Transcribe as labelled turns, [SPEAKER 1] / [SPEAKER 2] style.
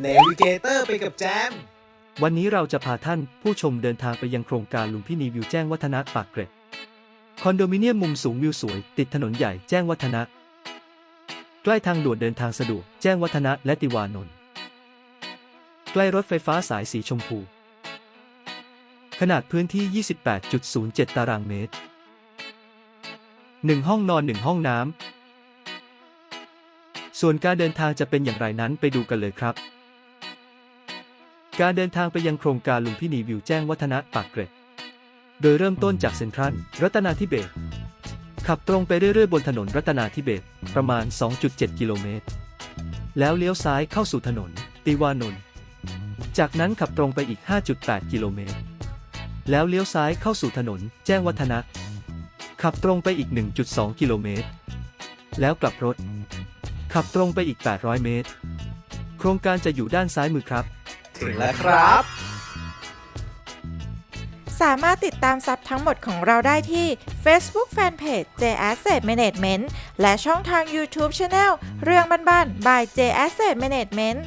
[SPEAKER 1] เนวิเกเตอร์ไปกับแจม
[SPEAKER 2] วันนี้เราจะพาท่านผู้ชมเดินทางไปยังโครงการลุมพินีวิวแจ้งวัฒนะปากเกร็ด คอนโดมิเนียมมุมสูงวิวสวย ติดถนนใหญ่แจ้งวัฒนะ ใกล้ทางด่วนเดินทางสะดวกแจ้งวัฒนะและติวานนท์ใกล้รถไฟฟ้าสายสีชมพู ขนาดพื้นที่ 28.07 ตารางเมตร 1 ห้องนอน 1 ห้องน้ำส่วนการเดินทางจะเป็นอย่างไรนั้นไปดูกันเลยครับ การเดินทางไปยังโครงการลุมพินีวิวแจ้งวัฒนะปากเกร็ด โดยเริ่มต้นจากเซ็นทรัลรัตนาธิเบศขับตรงไปเรื่อยๆ บนถนนรัตนาธิเบศประมาณ 2.7 กิโลเมตร แล้วเลี้ยวซ้ายเข้าสู่ถนน ติวานนท์จากนั้นขับตรงไปอีก 5.8 กิโลเมตร แล้วเลี้ยวซ้ายเข้าสู่ถนน แจ้งวัฒนะ ขับตรงไปอีก 1.2 กิโลเมตร แล้วกลับรถ ขับตรงไปอีก 800 เมตร โครงการจะอยู่ด้านซ้ายมือครับ
[SPEAKER 1] ถึงแล้วครับ
[SPEAKER 3] สามารถติดตามซับทั้งหมดของเราได้ที่ Facebook Fanpage J Asset Management และช่องทาง YouTube Channel เรื่องบ้านๆ by J Asset Management